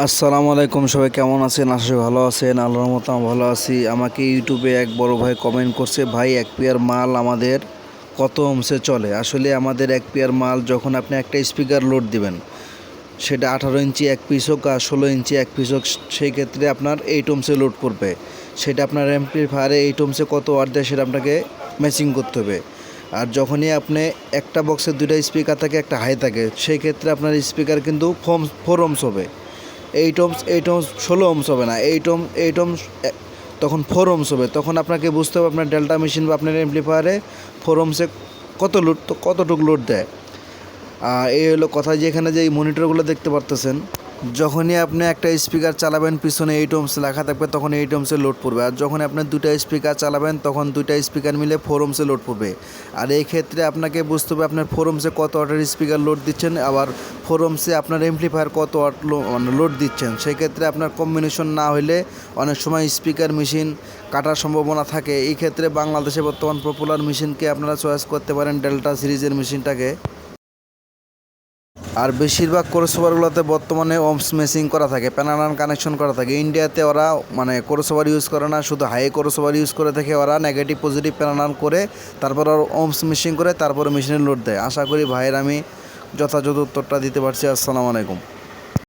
আসসালামু আলাইকুম, সবাই কেমন আছেন? আশা ভালো আছেন। আল্লাহর মতো ভালো আছি। আমাকে ইউটিউবে এক বড় ভাই কমেন্ট করছে, ভাই, এক পেয়ার মাল আমাদের কত অংশে চলে? আসলে আমাদের এক পেয়ার মাল যখন আপনি একটা স্পিকার লোড দিবেন, সেটা আঠারো ইঞ্চি এক পিস হোক আর ষোলো ইঞ্চি এক পিস হোক, সেই ক্ষেত্রে আপনার এইট ওমসে লোড করবে। সেটা আপনার অ্যাম্পলিফায়ারে এইট ওমসে কত ওয়াট দেয় সেটা আপনাকে ম্যাচিং করতে হবে। আর যখনই আপনি একটা বক্সে দুইটা স্পিকার থাকে, একটা হাই থাকে, সেই ক্ষেত্রে আপনার স্পিকার কিন্তু ফোম ফোর ওমস হবে। এইট ওমস এইট ওমস ষোলো ওমস হবে না। এইট ওম এইট ওমস তখন ফোর ওমস হবে। তখন আপনাকে বুঝতে হবে আপনার ডেল্টা মেশিন বা আপনার এমপ্লিফায়ারে ফোর ওমসে কত লোড কতটুকু লোড দেয়। আর এই হলো কথা যে এখানে যে এই মনিটরগুলো দেখতে পারতেছেন যখনই আপনি একটা স্পিকার চালাবেন, পিছনে এইট ওমস লেখা থাকবে তখন এইট ওমসে লোড পড়বে। আর যখন আপনি দুইটা স্পিকার চালাবেন, তখন দুইটা স্পিকার মিলে ফোর ওমসে লোড পড়বে। আর এই ক্ষেত্রে আপনাকে বুঝতে হবে, আপনার ফোর ওমসে কত ওয়াটের স্পিকার লোড দিচ্ছেন, আবার ফোর ওমসে আপনার এমপ্লিফায়ার কত ওয়াট মানে লোড দিচ্ছেন। সেই ক্ষেত্রে আপনার কম্বিনেশন না হলে অনেক সময় স্পিকার মেশিন কাটার সম্ভাবনা থাকে। এই ক্ষেত্রে বাংলাদেশে বর্তমান পপুলার মেশিনকে আপনারা চয়েস করতে পারেন ডেল্টা সিরিজের মেশিনটাকে আর বেশিরভাগ ক্রোসোভারগুলোতে বর্তমানে ওমস মেসিং করা থাকে প্যানারান কানেকশন করা থাকে। ইন্ডিয়াতে ওরা মানে ক্রোসোভার ইউজ করে না, শুধু হাই ক্রোসোভার ইউজ করে থাকে ওরা নেগেটিভ পজিটিভ প্যানারান করে, তারপর ওর ওমস মেশিং করে, তারপর মেশিনে লোড দেয়। আশা করি ভাইয়ের আমি যথাযথ উত্তরটা দিতে পারছি। আসসালামু আলাইকুম।